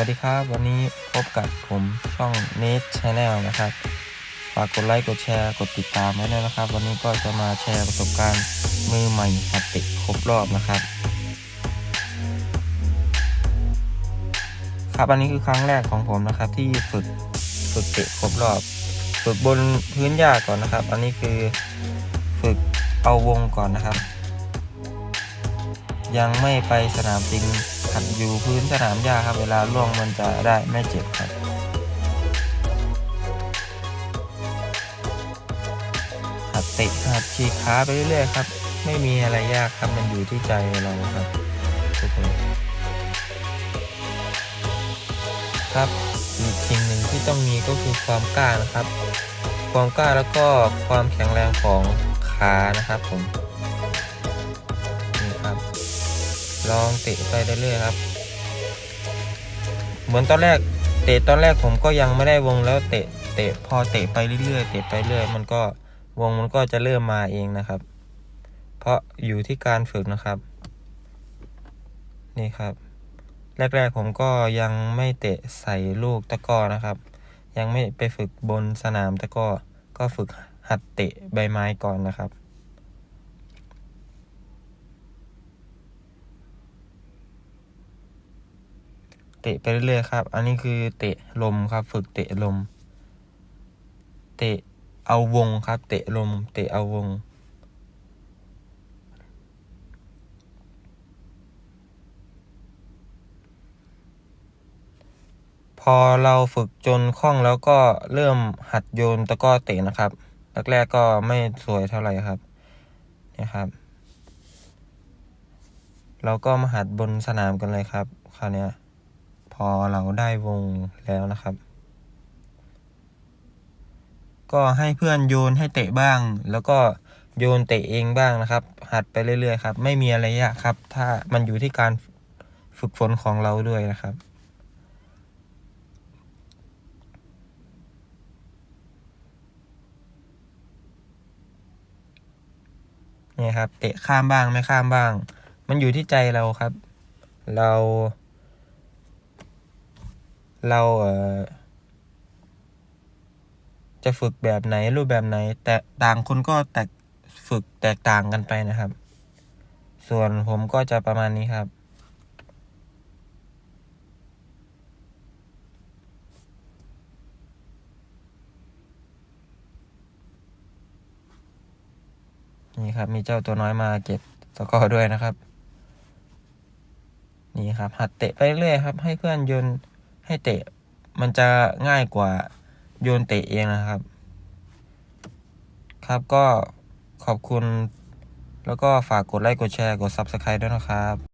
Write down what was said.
วัสดีครับ วันนี้พบกับผมช่อง n e t Channel นะครับ ฝากกดไลค์กดแชร์กดติดตามไว้ด้วยนะครับ วันนี้ก็จะมาแชร์ประสบการณ์มือใหม่หัดเตะครบรอบนะครับ ครับอันนี้คือครั้งแรกของผมนะครับ ที่ฝึกฝึกเตะครบรอบ ฝึกบนพื้นหญ้าก่อนนะครับ อันนี้คือฝึกเอาวงก่อนนะครับ ยังไม่ไปสนามจริง หัดอยู่พื้นสนามหญ้าครับ เวลาล่วงมันจะได้ไม่เจ็บครับหัดเตะหัดฉีกขาไปเรื่อยๆครับ ไม่มีอะไรยากครับมันอยู่ที่ใจเราครับทุกคนครับอีกสิ่งหนึ่งที่ต้องมีก็คือความกล้านะครับ ความกล้าแล้วก็ความแข็งแรงของขานะครับผม ลองเตะไปเรื่อยๆครับ เหมือนตอนแรก เตะตอนแรกผมก็ยังไม่ได้วงแล้วเตะเตะพอเตะไปเรื่อยๆเตะไปเรื่อยมันก็วงมันก็จะเริ่มมาเองนะครับ เพราะอยู่ที่การฝึกนะครับ นี่ครับ แรกๆผมก็ยังไม่เตะใส่ลูกตะก้อนะครับ ยังไม่ไปฝึกบนสนามตะก้อก็ฝึกหัดเตะใบไม้ก่อนนะครับ ตะไปเรื่อยๆครับ อันนี้คือเตะลมครับ ฝึกเตะลม เตะเอาวงครับ เตะลม เตะเอาวง พอเราฝึกจนคล่องแล้วก็เริ่มหัดโยนตะก้อเตะนะครับแรกๆก็ไม่สวยเท่าไหร่ครับนี่ครับ เราก็มาหัดบนสนามกันเลยครับคราวเนี้ย พอเราได้วงแล้วนะครับ ก็ให้เพื่อนโยนให้เตะบ้าง แล้วก็โยนเตะเองบ้างนะครับ หัดไปเรื่อยๆครับ ไม่มีอะไรยากครับ ถ้ามันอยู่ที่การฝึกฝนของเราด้วยนะครับนี่ครับ เตะข้ามบ้างไม่ข้ามบ้าง มันอยู่ที่ใจเราครับ เรา เราเออจะฝึกแบบไหนรูปแบบไหน แต่ต่างคนก็แตกฝึกแตกต่างกันไปนะครับ ส่วนผมก็จะประมาณนี้ครับนี่ครับ มีเจ้าตัวน้อยมาเก็บตะกร้อด้วยนะครับ นี่ครับ หัดเตะไปเรื่อยครับ ให้เพื่อนยน ให้เตะมันจะง่ายกว่าโยนเตะเองนะครับ ครับก็ขอบคุณ แล้วก็ฝากกดไลค์กดแชร์กด Subscribe ด้วยนะครับ